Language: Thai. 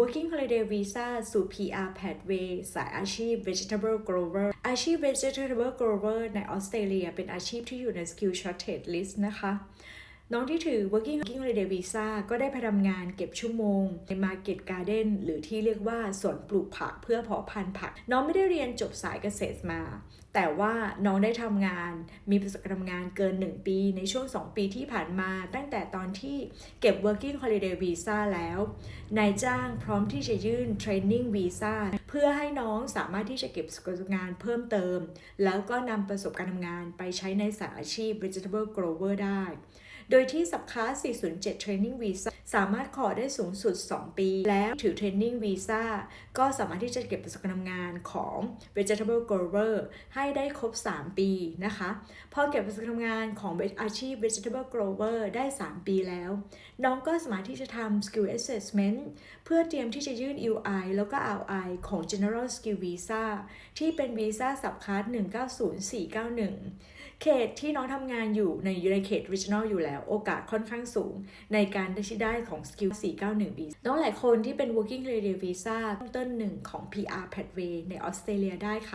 Working Holiday Visa สู่ PR Pathway สายอาชีพ Vegetable Grower อาชีพ Vegetable Grower ในออสเตรเลีย เป็นอาชีพที่อยู่ใน Skill Shortage List นะคะ น้องที่ถือ working working holiday visa ก็ได้ไปทำงานเก็บชั่วโมง ใน market garden หรือที่เรียกว่าสวนปลูกผักเพื่อเพาะพันธุ์ผัก น้องไม่ได้เรียนจบสายเกษตรมา แต่ว่าน้องได้ทำงานมีประสบการณ์ทำงานเกิน 1 ปีในช่วง 2 ปีที่ผ่านมา ตั้งแต่ตอนที่เก็บ working holiday visa แล้ว นายจ้างพร้อมที่จะยื่น training visa เพื่อให้น้องสามารถที่จะเก็บประสบการณ์เพิ่มเติม แล้วก็นำประสบการณ์ทำงานไปใช้ในสายอาชีพ vegetable grower ได้ โดยที่สับค้า407 Training Visa สามารถขอได้สูงสุด 2 ปี แล้วถือ Training Visa ก็สามารถที่จะเก็บประสบการณ์ทำงานของ Vegetable Grower ให้ได้ครบ 3 ปีนะคะ พอเก็บประสบการณ์ทำงานของอาชีพ Vegetable Grower ได้ 3 ปีแล้ว น้องก็สามารถที่จะทำ Skill Assessment เพื่อเตรียมที่จะยื่น UI แล้วก็ RI ของ General Skill Visa ที่เป็นวีซ่าสับคัส190491 เขตที่น้องทำงานอยู่ในอยู่ในเขต regional อยู่แล้วโอกาสค่อนข้างสูง ในการได้ชีได้ของ skill 491 visa น้องหลายคนที่เป็น working holiday visa ต้นหนึ่งของ PR pathway ในออสเตรเลียได้ค่ะ